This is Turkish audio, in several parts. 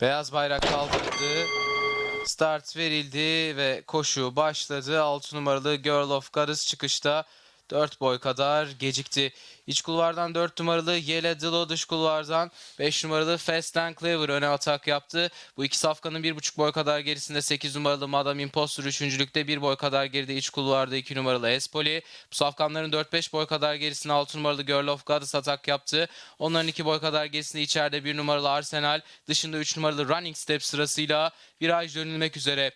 Beyaz bayrak kaldırıldı. Start verildi ve koşu başladı. 6 numaralı Girl of Goddess çıkışta 4 boy kadar gecikti. İç kulvardan 4 numaralı Yele Dilo dış kulvardan 5 numaralı Fast and Clever öne atak yaptı. Bu iki safkanın 1,5 boy kadar gerisinde 8 numaralı Madame Impostor 3. 1 boy kadar geride iç kulvarda 2 numaralı Espoli. Bu safkanların 4-5 boy kadar gerisinde 6 numaralı Girl of Goddess atak yaptı. Onların 2 boy kadar gerisinde içeride 1 numaralı Arsenal dışında 3 numaralı Running Step sırasıyla viraj dönülmek üzere.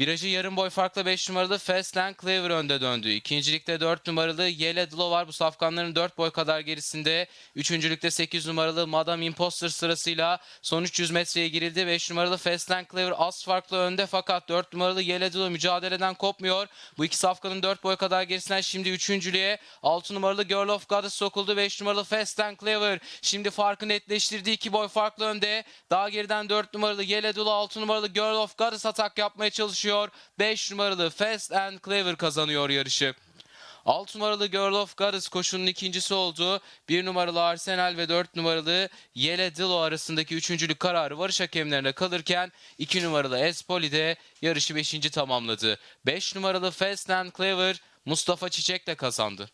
Virajı yarım boy farkla 5 numaralı Fast and Clever önde döndü. İkincilikte 4 numaralı Yele Dlo var. Bu safkanların 4 boy kadar gerisinde. Üçüncülükte 8 numaralı Madame Imposter sırasıyla son 300 metreye girildi. 5 numaralı Fast and Clever az farklı önde fakat 4 numaralı Yele Dlo mücadeleden kopmuyor. Bu iki safkanın 4 boy kadar gerisinden şimdi üçüncülüğe 6 numaralı Girl of Goddess sokuldu. 5 numaralı Fast and Clever şimdi farkı netleştirdi. 2 boy farklı önde. Daha geriden 4 numaralı Yele Dlo 6 numaralı Girl of Goddess atak yapmaya çalışıyor. 5 numaralı Fast and Clever kazanıyor yarışı. 6 numaralı Girl of Goddess koşunun ikincisi oldu. 1 numaralı Arsenal ve 4 numaralı Yele Dilo arasındaki üçüncülük kararı varış hakemlerine kalırken 2 numaralı Espoli de yarışı 5. tamamladı. 5 numaralı Fast and Clever Mustafa Çiçek'le kazandı.